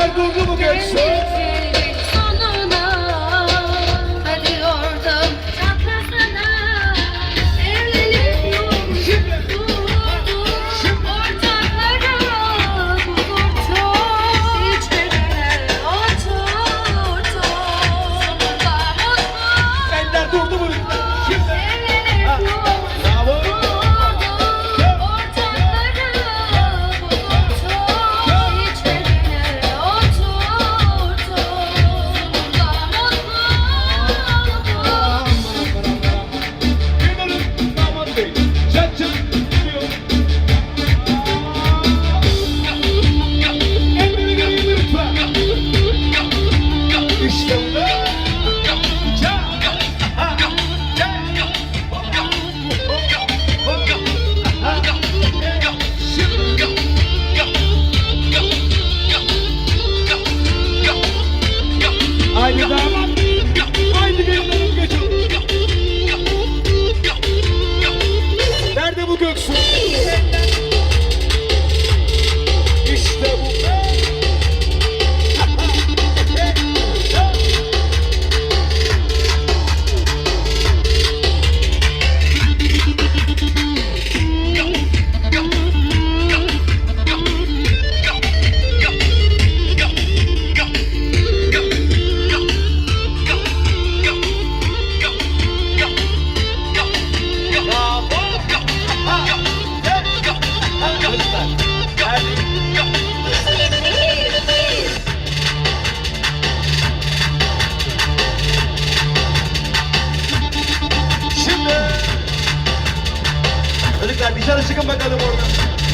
Eller durdu mu gençler? Durdu mu? Çocuklar dışarı çıkın bakalım oradan.